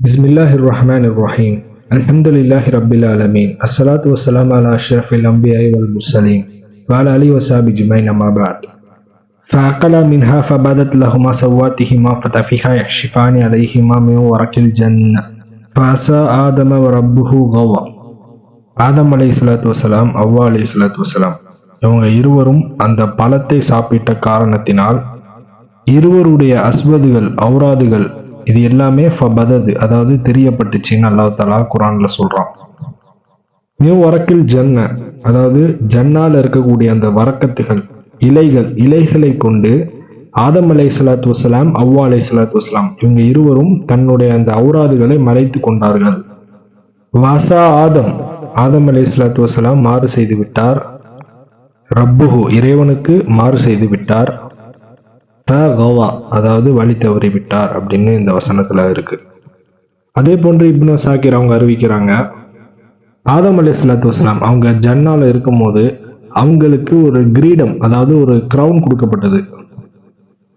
بسم الله الرحمن الرحيم الحمد لله رب العالمين الصلاة والسلام على أشرف الأنبياء والمرسلين وعلى آله وصحبه أجمعين أما بعد فأقل منها فبدت لهما سواتهما فتفيها يحشفان عليهما من ورق الجنة فعسى آدم وربه غوى ஆதம் அலை இஸ்லாத்து வசலாம் அவ்வா அலை இஸ்லாத்து வசலாம் இவங்க இருவரும் அந்த பழத்தை சாப்பிட்ட காரணத்தினால் இருவருடைய அஸ்வதுகள் ஔராதுகள் இது எல்லாமே ஃபபதது அதாவது தெரியப்பட்டுச்சுன்னு அல்லாஹ் தலா குரான்ல சொல்றான். நியூ வரக்கில் ஜன்ன அதாவது ஜன்னால் இருக்கக்கூடிய அந்த வரக்கத்துகள் இலைகள் இலைகளை கொண்டு ஆதம் அலை சலாத்து வசலாம் அவ்வா அலை சலாத்து வசலாம் இவங்க இருவரும் தன்னுடைய அந்த அவுராதுகளை மறைத்து கொண்டார்கள். வாசா ஆதம் ஆதம் அலை சலாத்து வசலாம் மாறு செய்து விட்டார். ரப்புஹு இறைவனுக்கு மாறு செய்து விட்டார். கவா அதாவது வழி தவறி விட்டார் அப்படின்னு இந்த வசனத்தில் இருக்குது அதே போன்று இப்னு சாக்கிர் அவங்க அறிவிக்கிறாங்க ஆதம் அலி சலாத்து வஸ்லாம் அவங்க ஜன்னால இருக்கும்போது அவங்களுக்கு ஒரு கிரீடம் அதாவது ஒரு க்ரௌன் கொடுக்கப்பட்டது.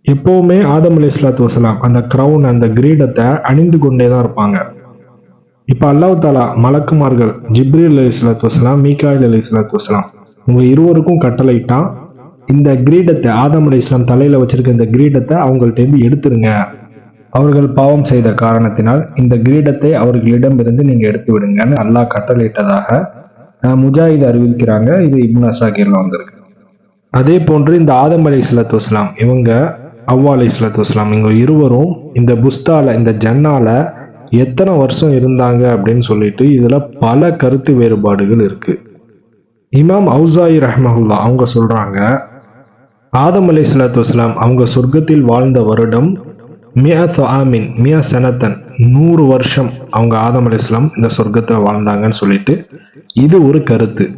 எப்போவுமே ஆதம் அலி சலாத்து வஸ்லாம் அந்த கிரவுன் அந்த கிரீடத்தை அணிந்து கொண்டே தான் இருப்பாங்க. இப்போ அல்லாஹ் தாலா மலக்குமார்கள் ஜிப்ரீல் அலி சலாத்து வஸ்லாம் மீகாயில் அலி சலாத்து வஸ்லாம் உங்கள் இருவருக்கும் கட்டளையிட்டான் இந்த கிரீடத்தை ஆதம் அலி இஸ்லாம் தலையில வச்சிருக்க இந்த கிரீடத்தை அவங்கள்ட்ட இருந்து எடுத்துருங்க. அவர்கள் பாவம் செய்த காரணத்தினால் இந்த கிரீடத்தை அவர்களிடமிருந்து நீங்க எடுத்து விடுங்கன்னு அல்லாஹ் கட்டளையிட்டதாக முஜாஹித் அறிவிக்கிறாங்க. இது இப்னு அசாகிர்ல வந்திருக்கு. அதே போன்று இந்த ஆதம் அலி இஸ்லாத்து வஸ்லாம் இவங்க அவ்வா அலி இஸ்லாத்து வஸ்லாம் இவங்க இருவரும் இந்த புஸ்தால இந்த ஜன்னால எத்தனை வருஷம் இருந்தாங்க அப்படின்னு சொல்லிட்டு இதுல பல கருத்து வேறுபாடுகள் இருக்கு. இமாம் அவுசாயி ரஹ்மஹுல்லா அவங்க சொல்றாங்க ஆதம் அலை சலாத்து வஸ்லாம் அவங்க சொர்க்கத்தில் வாழ்ந்த வருடம் மியா ஆமின் மியா சனத்தன் நூறு வருஷம் அவங்க ஆதம் அலை இந்த சொர்க்கத்தில் வாழ்ந்தாங்கன்னு சொல்லிட்டு இது ஒரு கருத்து.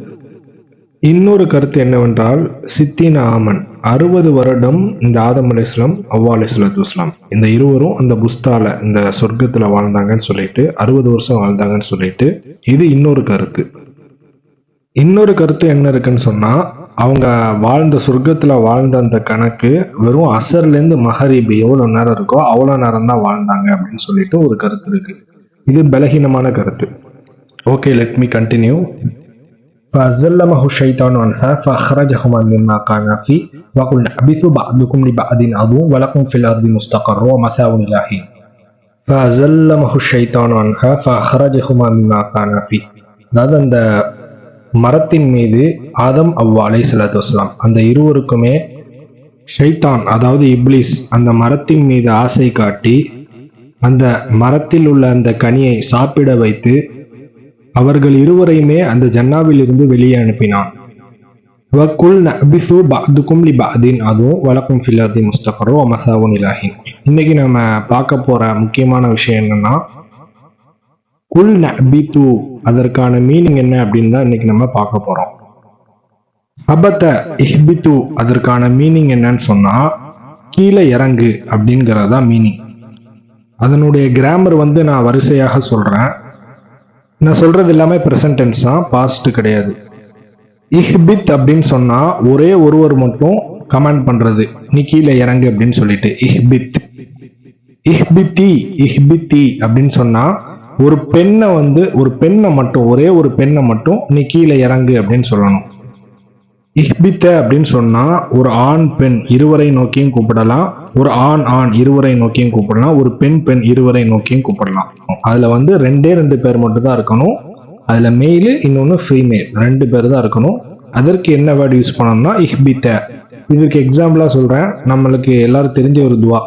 இன்னொரு கருத்து என்னவென்றால் சித்தின ஆமன் அறுபது வருடம் இந்த ஆதம் அலி இஸ்லாம் அவ்வா அலி சலாத்து வஸ்லாம் இந்த இருவரும் அந்த புஸ்தால இந்த சொர்க்கத்தில் வாழ்ந்தாங்கன்னு சொல்லிட்டு அறுபது வருஷம் வாழ்ந்தாங்கன்னு சொல்லிட்டு இது இன்னொரு கருத்து. இன்னொரு கருத்து என்ன இருக்குன்னு சொன்னா அவங்க வாழ்ந்த சொர்க்கத்துல வாழ்ந்த அந்த கணக்கு வெறும் அசர்ல இருந்து மஹரீப் எவ்வளவு நேரம் இருக்கோ அவ்வளவு நேரம் தான் வாழ்ந்தாங்க அப்படின்னு சொல்லிட்டு ஒரு கருத்து இருக்கு இது பலகீனமான கருத்து ஓகே லெட் மீ கண்டினியூ فأزلمه الشيطان عنها فأخرجهما مما كان فيه وقلنا اهبطوا بعضكم لبعض عدو ولكم في الأرض مستقر ومتاع إلى حين فأزلمه الشيطان عنها فأخرجهما مما كان فيه அதாவது அந்த மரத்தின் மீது ஆதம் அவ்வா அலை சலாத்து வசலாம் அந்த இருவருக்குமே ஷைத்தான் அதாவது இப்லிஸ் அந்த மரத்தின் மீது ஆசை காட்டி அந்த மரத்தில் உள்ள அந்த கனியை சாப்பிட வைத்து அவர்கள் இருவரையுமே அந்த ஜன்னாவில் இருந்து வெளியே அனுப்பினான். அதுவும் வழக்கம் ஃபில்லாதி முஸ்தபரோ மசாவுன் இலாஹின். இன்னைக்கு நம்ம பார்க்க போற முக்கியமான விஷயம் என்னன்னா குல் நபித்து அதற்கான மீனிங் என்ன அப்படின்னு தான் இன்னைக்கு நம்ம பார்க்க போறோம். அபத்த இஹ்பித்து அதற்கான மீனிங் என்னன்னு சொன்னா கீழே இறங்கு அப்படிங்கிறதா மீனிங் அதனுடைய கிராமர் வந்து நான் வரிசையாக சொல்றேன். நான் சொல்றது எல்லாமே பிரசன்ட் டென்ஸ் தான் பாஸ்ட் கிடையாது. இஹ்பித் அப்படின்னு சொன்னா ஒரே ஒருவர் மட்டும் கமெண்ட் பண்றது. நீ கீழே இறங்கு அப்படின்னு சொல்லிட்டு இஹ்பித். இஹ்பித்தி இஹ்பித்தி அப்படின்னு சொன்னா ஒரு பெண்ணை வந்து ஒரு பெண்ணை மட்டும் ஒரே ஒரு பெண்ணை மட்டும் நீ கீழே இறங்கு அப்படின்னு சொல்லணும். இஹ்பித்த அப்படின்னு சொன்னா ஒரு ஆண் பெண் இருவரை நோக்கியும் கூப்பிடலாம். ஒரு ஆண் ஆண் இருவரை நோக்கியும் கூப்பிடலாம். ஒரு பெண் பெண் இருவரை நோக்கியும் கூப்பிடலாம். அதுல வந்து ரெண்டே ரெண்டு பேர் மட்டும் தான் இருக்கணும். அதுல மெயிலு இன்னொன்னு ஃபீமேல் ரெண்டு பேர் தான் இருக்கணும். அதற்கு என்ன வேர்டு யூஸ் பண்ணணும்னா இஹ்பித்த. இதுக்கு எக்ஸாம்பிளா சொல்றேன். நம்மளுக்கு எல்லாரும் தெரிஞ்ச ஒரு துவா.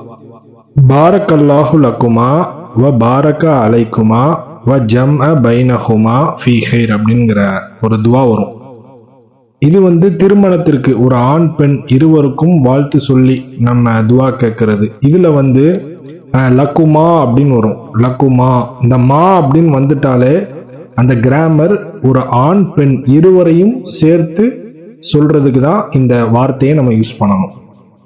பாரக்கல்லாஹு லக்குமா வ பாரக அலைக்குமா வ ஜம் அ பைனஹுமா ஃபி ஹைர் அப்படிங்கிற ஒரு துவா வரும். இது வந்து திருமணத்திற்கு ஒரு ஆண் பெண் இருவருக்கும் வாழ்த்து சொல்லி நம்ம துவா கேட்கறது. இதுல வந்து லக்குமா அப்படின்னு வரும். லக்குமா இந்த மா அப்படின்னு வந்துட்டாலே அந்த கிராமர் ஒரு ஆண் பெண் இருவரையும் சேர்த்து சொல்றதுக்கு தான் இந்த வார்த்தையை நம்ம யூஸ் பண்ணணும்.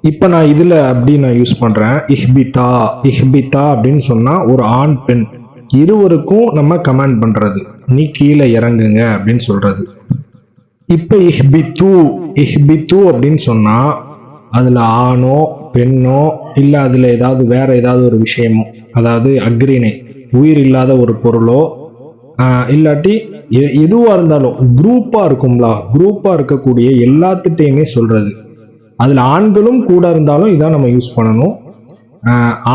இப்போ நான் இதில் அப்படி நான் யூஸ் பண்ணுறேன் இஹ்பிதா இஹ்பிதா அப்படின்னு சொன்னால் ஒரு ஆண் பெண் இருவருக்கும் நம்ம கமெண்ட் பண்ணுறது நீ கீழே இறங்குங்க அப்படின்னு சொல்கிறது இப்போ இஹ்பித்து இஹ்பித்து அப்படின்னு சொன்னால் அதில் ஆணோ பெண்ணோ இல்லை அதில் ஏதாவது வேற ஏதாவது ஒரு விஷயமோ அதாவது அக்ரிணை உயிர் இல்லாத ஒரு பொருளோ இல்லாட்டி எ- இருந்தாலும் குரூப்பாக இருக்கும்ல குரூப்பாக இருக்கக்கூடிய எல்லாத்துட்டையுமே சொல்கிறது அதில் ஆண்களும் கூட இருந்தாலும் இதான் நம்ம யூஸ் பண்ணணும்.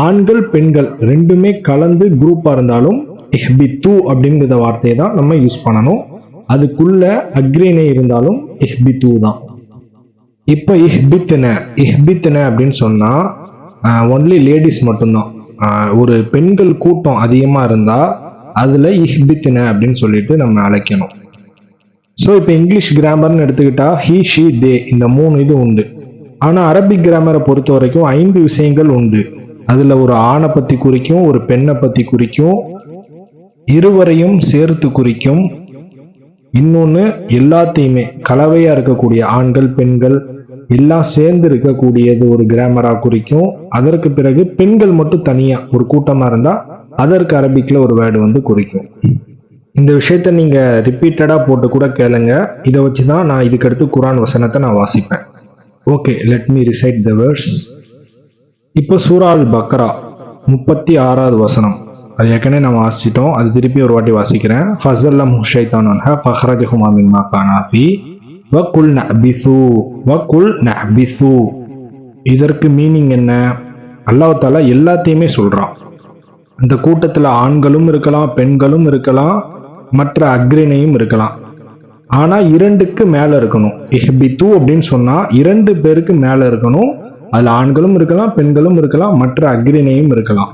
ஆண்கள் பெண்கள் ரெண்டுமே கலந்து குரூப்பாக இருந்தாலும் இஹ்பித்து அப்படிங்கிற வார்த்தையை தான் நம்ம யூஸ் பண்ணணும். அதுக்குள்ள அக்ரீனை இருந்தாலும் இஹ்பித்து தான். இப்போ இஹ்பித்தன இஹ்பித்தன அப்படின்னு சொன்னால் ஒன்லி லேடிஸ் மட்டும்தான். ஒரு பெண்கள் கூட்டம் அதிகமாக இருந்தால் அதில் இஹ்பித்தன அப்படின்னு சொல்லிட்டு நம்ம அழைக்கணும். ஸோ இப்போ இங்கிலீஷ் கிராமர்னு எடுத்துக்கிட்டா ஹீ ஷி தே இந்த மூணு இது உண்டு. ஆனா அரபிக் கிராமரை பொறுத்த வரைக்கும் ஐந்து விஷயங்கள் உண்டு. அதுல ஒரு ஆணை பத்தி குறிக்கும் ஒரு பெண்ணை பத்தி குறிக்கும் இருவரையும் சேர்த்து குறிக்கும். இன்னொன்னு எல்லாத்தையுமே கலவையா இருக்கக்கூடிய ஆண்கள் பெண்கள் எல்லாம் சேர்ந்து இருக்கக்கூடியது ஒரு கிராமரா குறிக்கும். அதற்கு பிறகு பெண்கள் மட்டும் தனியா ஒரு கூட்டமா இருந்தா அதற்கு அரபிக்ல ஒரு வேர்டு வந்து குறிக்கும். இந்த விஷயத்த நீங்க ரிப்பீட்டடா போட்டு கூட கேளுங்க. இதை வச்சுதான் நான் இதுக்கடுத்து குரான் வசனத்தை நான் வாசிப்பேன். Okay let me recite the verse இப்போ சூறால் பக்ரா முப்பத்தி ஆறாவது வசனம். அது ஏற்கனவே நம்ம வாசிச்சிட்டோம். அது திருப்பி ஒரு வாட்டி வாசிக்கிறேன். ஃபசல்லம் ஹுஷைத்தான் ஃபஹ்ரஜ் ஹுமா மிம்மா கானா ஃபி வ குல் நஹ்பிசு வ குல் நஹ்பிசு இதற்கு மீனிங் என்ன? அல்லாஹ் தாலா எல்லாத்தையுமே சொல்கிறான் அந்த கூட்டத்தில் ஆண்களும் இருக்கலாம் பெண்களும் இருக்கலாம் மற்ற அக்ரிணையும் இருக்கலாம். ஆனா இரண்டுக்கு மேல இருக்கணும். இஹ்பித்து அப்படின்னு சொன்னா இரண்டு பேருக்கு மேல இருக்கணும். அதுல ஆண்களும் இருக்கலாம் பெண்களும் இருக்கலாம் மற்ற அக்ரிணையும் இருக்கலாம்.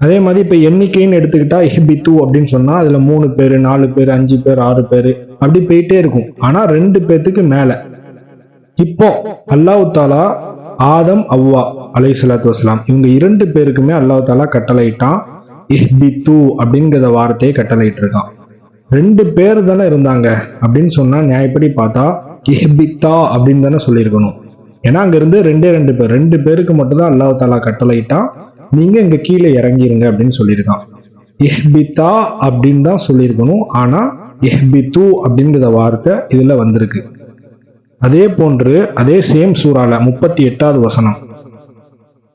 அதே மாதிரி இப்போ எண்ணிக்கைன்னு எடுத்துக்கிட்டா தூ அப்படின்னு சொன்னால் அதில் மூணு பேர் நாலு பேர் அஞ்சு பேர் ஆறு பேர் அப்படி போயிட்டே இருக்கும். ஆனால் ரெண்டு பேர்த்துக்கு மேலே. இப்போ அல்லாஹ் தாலா ஆதம் அவ்வா அலை சலாத்து வசலாம் இவங்க இரண்டு பேருக்குமே அல்லாஹ் தாலா கட்டளையிட்டான். தூ அப்படிங்கிற வார்த்தையை கட்டளையிட்டு இருக்கான் ரெண்டு பேர் தானே இருந்தாங்க அப்படின்னு சொன்னா நியாயப்படி பார்த்தா இஹ்பித்தா அப்படின்னு தானே சொல்லியிருக்கணும். ஏன்னா அங்க இருந்து ரெண்டே ரெண்டு பேர் ரெண்டு பேருக்கு மட்டும் தான் அல்லாஹ் தாலா கட்டளையிட்டான் நீங்க இங்க கீழே இறங்கிருங்க அப்படின்னு சொல்லியிருக்கான். எஹ்பித்தா அப்படின்னு தான் சொல்லியிருக்கணும். ஆனா எஹ்பித்து அப்படிங்கிற வார்த்தை இதுல வந்திருக்கு. அதே போன்று அதே சேம் சூறால முப்பத்தி எட்டாவது வசனம்.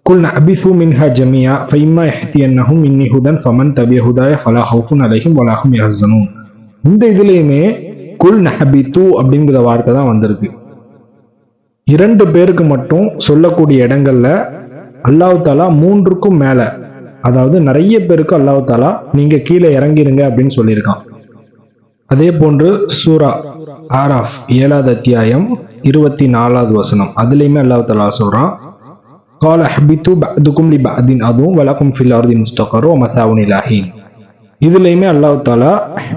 குல் நபிசு மின்ஹா ஜமியா ஃபைமா எஹ்தி அன்னஹும் இன்னி ஹுதன் ஃபமன் தபிய ஹுதாய ஃபலா ஹவுஃபுன் அலைஹிம் வலாஹும் யஹ்சனூன் இந்த இதுலேயுமே குல் நஹபி தூ அப்படிங்கிற வார்த்தை தான் வந்திருக்கு. இரண்டு பேருக்கு மட்டும் சொல்லக்கூடிய இடங்கள்ல அல்லாஹ் தாலா மூன்றுக்கும் மேல அதாவது நிறைய பேருக்கு அல்லாஹ் தாலா நீங்க கீழே இறங்கிருங்க அப்படின்னு சொல்லியிருக்கான். அதே போன்று சூரா ஆராஃப் ஏழாவது அத்தியாயம் இருபத்தி நாலாவது வசனம். அதுலேயுமே அல்லாஹ் தாலா சொல்றான் கால ஹபித்து பதுக்கும் லி பஅதின் அதுவும் வலக்கும் ஃபில் அர்தி முஸ்தகரோ மசாவுன் இலாஹின். இதுலயுமே அல்லாஹ் தாலா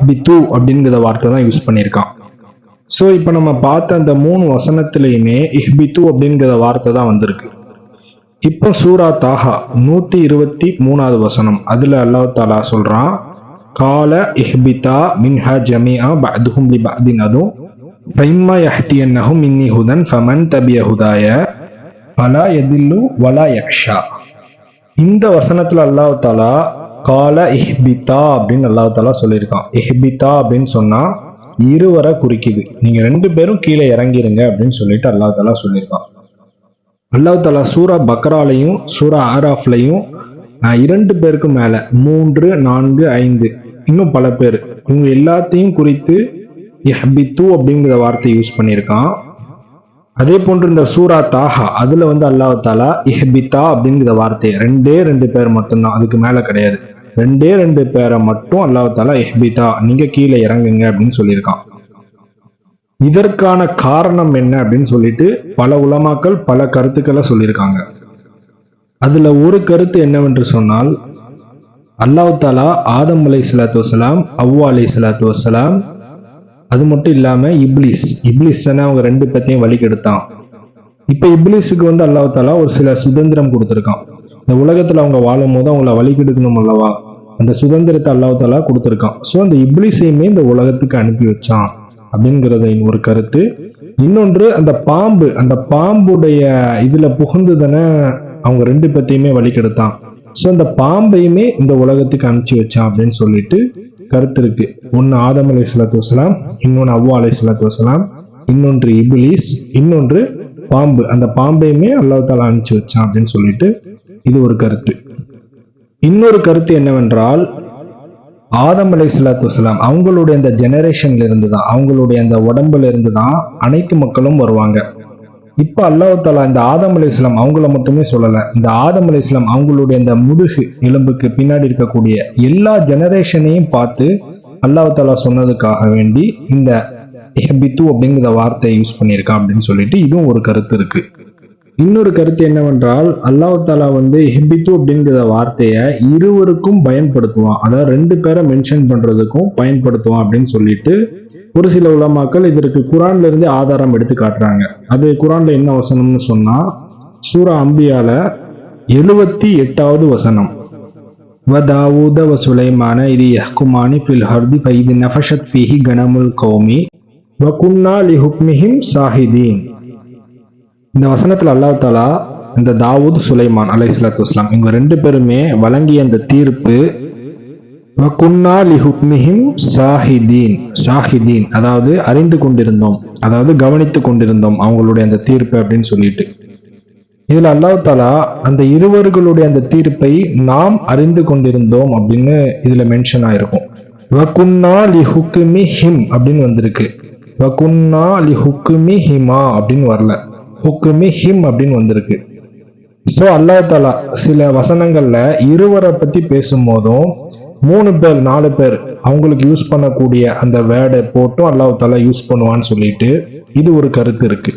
பித்து அப்படிங்கிற வார்த்தை தான் யூஸ் பண்ணியிருக்கான். ஸோ இப்போ நம்ம பார்த்த அந்த மூணு வசனத்திலையுமே இஹ்பித்து அப்படிங்கிற வார்த்தை தான் வந்திருக்கு. இப்போ சூரா தாஹா நூத்தி இருபத்தி மூணாவது வசனம். அதுல அல்லாஹ் தாலா சொல்றான் கால இஹ்பிதா மின்ஹா ஜமியா பஅதுஹும் லி பஅதின் அது ஃபைம்மா யஹ்தியன்னஹும் மின்னி ஹுதன் ஃபமன் தபிய ஹுதாய அலா எதில்லு வலா யக்ஷா. இந்த வசனத்துல அல்லாஹ் தாலா கால இஹ்பிதா அப்படின்னு அல்லாஹ் சொல்லியிருக்கான். இஹ்பிதா அப்படின்னு சொன்னா இருவரை குறிக்குது. நீங்க ரெண்டு பேரும் கீழே இறங்கிருங்க அப்படின்னு சொல்லிட்டு அல்லாஹ்தாலாக சொல்லியிருக்கான். அல்லாஹ்தாலா சூரா பக்ராலையும் சூரா ஆராஃப்லையும் இரண்டு பேருக்கு மேல மூன்று நான்கு ஐந்து இன்னும் பல பேர். இவங்க எல்லாத்தையும் குறித்து இஹ்பித்து அப்படிங்கிற வார்த்தை யூஸ் பண்ணியிருக்கான். அதே போன்று இந்த சூரா தாஹா அதுல வந்து அல்லாஹ் தாலா இஹ்பிதா அப்படிங்கிற வார்த்தை ரெண்டே ரெண்டு பேர் மட்டும்தான் அதுக்கு மேல கிடையாது. ரெண்டே ரெண்டு பேரை மட்டும் அல்லாஹ் தாலா இஹ்பிதா நீங்க கீழே இறங்குங்க அப்படின்னு சொல்லியிருக்கான். இதற்கான காரணம் என்ன அப்படின்னு சொல்லிட்டு பல உலமாக்கள் பல கருத்துக்களை சொல்லியிருக்காங்க. அதுல ஒரு கருத்து என்னவென்று சொன்னால் அல்லாஹ் தாலா ஆதம் அலை சலாத்து வசலாம் அவ்வா அலை சலாத்து வசலாம் அது மட்டும் இல்லாம இப்லிஸ் இப்லிஸ் தானே அவங்க ரெண்டு பேத்தையும் வழி கெடுத்தான் இப்ப இப்லிஸுக்கு வந்து அல்லாவத்தாலா ஒரு சில சுதந்திரம் கொடுத்துருக்கான். இந்த உலகத்துல அவங்க வாழும் போது அவங்கள வழி கெடுக்கணும் அல்லவா? அந்த சுதந்திரத்தை அல்லாவத்தாலா கொடுத்துருக்கான். ஸோ அந்த இப்லிஸையுமே இந்த உலகத்துக்கு அனுப்பி வச்சான் அப்படிங்கறது ஒரு கருத்து. இன்னொன்று அந்த பாம்பு அந்த பாம்புடைய இதுல புகுந்து தானே அவங்க ரெண்டு பேத்தையுமே வழி கெடுத்தான் ஸோ அந்த பாம்பையுமே இந்த உலகத்துக்கு அனுப்பிச்சு வச்சான் அப்படின்னு சொல்லிட்டு கருத்து இருக்கு. ஒன்னு ஆதம் அலை சலாத்து வசலாம் இன்னொன்னு அவ்வா அலை சலாத்து வசலாம் இன்னொன்று இபிலிஸ் இன்னொன்று பாம்பு. அந்த பாம்பையுமே அல்லாஹால அனுப்பிச்சு வச்சான் அப்படின்னு சொல்லிட்டு இது ஒரு கருத்து. இன்னொரு கருத்து என்னவென்றால் ஆதம் அலை சலாத்து வசலாம் அவங்களுடைய அந்த ஜெனரேஷன்ல இருந்து தான் அவங்களுடைய அந்த உடம்புல இருந்து தான் அனைத்து மக்களும் வருவாங்க. இப்ப அல்லாஹாலா இந்த ஆதம் அலை இஸ்லாம் அவங்கள மட்டுமே சொல்லலை. இந்த ஆதம் அலை இஸ்லாம் அவங்களுடைய அந்த முதுகு எலும்புக்கு பின்னாடி இருக்கக்கூடிய எல்லா ஜெனரேஷனையும் பார்த்து அல்லாஹ் தாலா சொன்னதுக்காக வேண்டி இந்த இஹபித்து அப்படிங்கிற வார்த்தையை யூஸ் பண்ணியிருக்கான் அப்படின்னு சொல்லிட்டு இதுவும் ஒரு கருத்து இருக்கு. இன்னொரு கருத்து என்னவென்றால் அல்லாஹ் தாலா வந்து ஹெபித்து அப்படிங்கிற வார்த்தையை இருவருக்கும் பயன்படுத்துவான். அதாவது ரெண்டு பேரை மென்ஷன் பண்றதுக்கும் பயன்படுத்துவான் அப்படின்னு சொல்லிட்டு ஒரு சில உலமாக்கள் இதற்கு குரான்ல இருந்து ஆதாரம் எடுத்து காட்டுறாங்க. அது குரான்ல என்ன வசனம்னு சொன்னா சூரா அம்பியால எழுபத்தி எட்டாவது வசனம். வதாவூத வ சுலைமான இது யஹ்குமானி ஃபில் ஹர்தி ஃபைது நஃபஷத் ஃபீஹி கனமுல் கௌமி வகுன்னா லிஹுக்மிஹிம் சாஹிதீன் இந்த வசனத்தில் அல்லாஹ் தாலா இந்த தாவூத் சுலைமான் அலை சலாத்து வஸ்லாம் இவங்க ரெண்டு பேருமே வழங்கிய அந்த தீர்ப்பு வகுன்னா லிஹுக்மிஹிம் சாஹிதீன் சாஹிதீன் அதாவது அறிந்து கொண்டிருந்தோம் அதாவது கவனித்து கொண்டிருந்தோம் அவங்களுடைய அந்த தீர்ப்பு அப்படின்னு சொல்லிட்டு. இதுல அல்லாஹ் தாலா அந்த இருவர்களுடைய அந்த தீர்ப்பை நாம் அறிந்து கொண்டிருந்தோம் அப்படின்னு இதுல மென்ஷன் ஆயிருக்கும். வகுன்னா லிஹுக்மி ஹிம் அப்படின்னு வந்திருக்கு. வகுன்னா லிஹுக்மி ஹிமா அப்படின்னு வரல. ஹுக்குமி ஹிம் அப்படின்னு வந்திருக்கு. ஸோ அல்லாஹ் தாலா சில வசனங்கள்ல இருவரை பத்தி பேசும்போதும் மூணு பேர் நாலு பேர் அவங்களுக்கு யூஸ் பண்ணக்கூடிய அந்த வேர்டை போட்டும் அல்லாஹ் தாலா யூஸ் பண்ணுவான்னு சொல்லிட்டு இது ஒரு கருத்து இருக்கு.